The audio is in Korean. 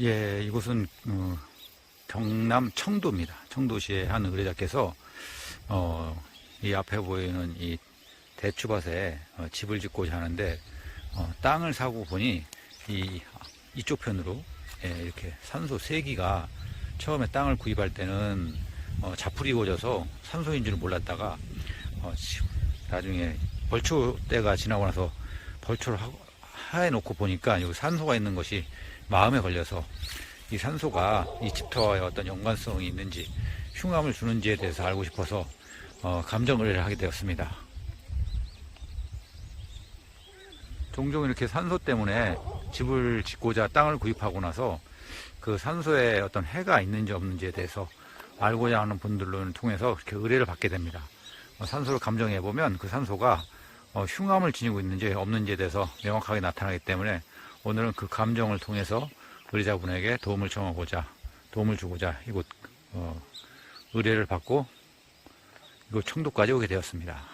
예, 이곳은 어, 경남 청도입니다. 청도시의 한 의뢰자께서 어, 이 앞에 보이는 이 대추밭에 어, 집을 짓고자 하는데 어, 땅을 사고 보니 이 이쪽 편으로 예, 이렇게 산소 세기가 처음에 땅을 구입할 때는 어, 자풀이 이루어져서 산소인 줄 몰랐다가 어, 지- 나중에 벌초 때가 지나고 나서 벌초를 하고 해 놓고 보니까 여기 산소가 있는 것이 마음에 걸려서 이 산소가 이 집터와의 어떤 연관성이 있는지 흉함을 주는지에 대해서 알고 싶어서 어, 감정 의뢰를 하게 되었습니다. 종종 이렇게 산소 때문에 집을 짓고자 땅을 구입하고 나서 그 산소에 어떤 해가 있는지 없는지에 대해서 알고자 하는 분들을 통해서 이렇게 의뢰를 받게 됩니다. 어, 산소를 감정해 보면 그 산소가 어, 흉함을 지니고 있는지 없는지에 대해서 명확하게 나타나기 때문에 오늘은 그 감정을 통해서 의뢰자분에게 도움을 청하고자 도움을 주고자 이곳 어, 의뢰를 받고 이곳 청도까지 오게 되었습니다.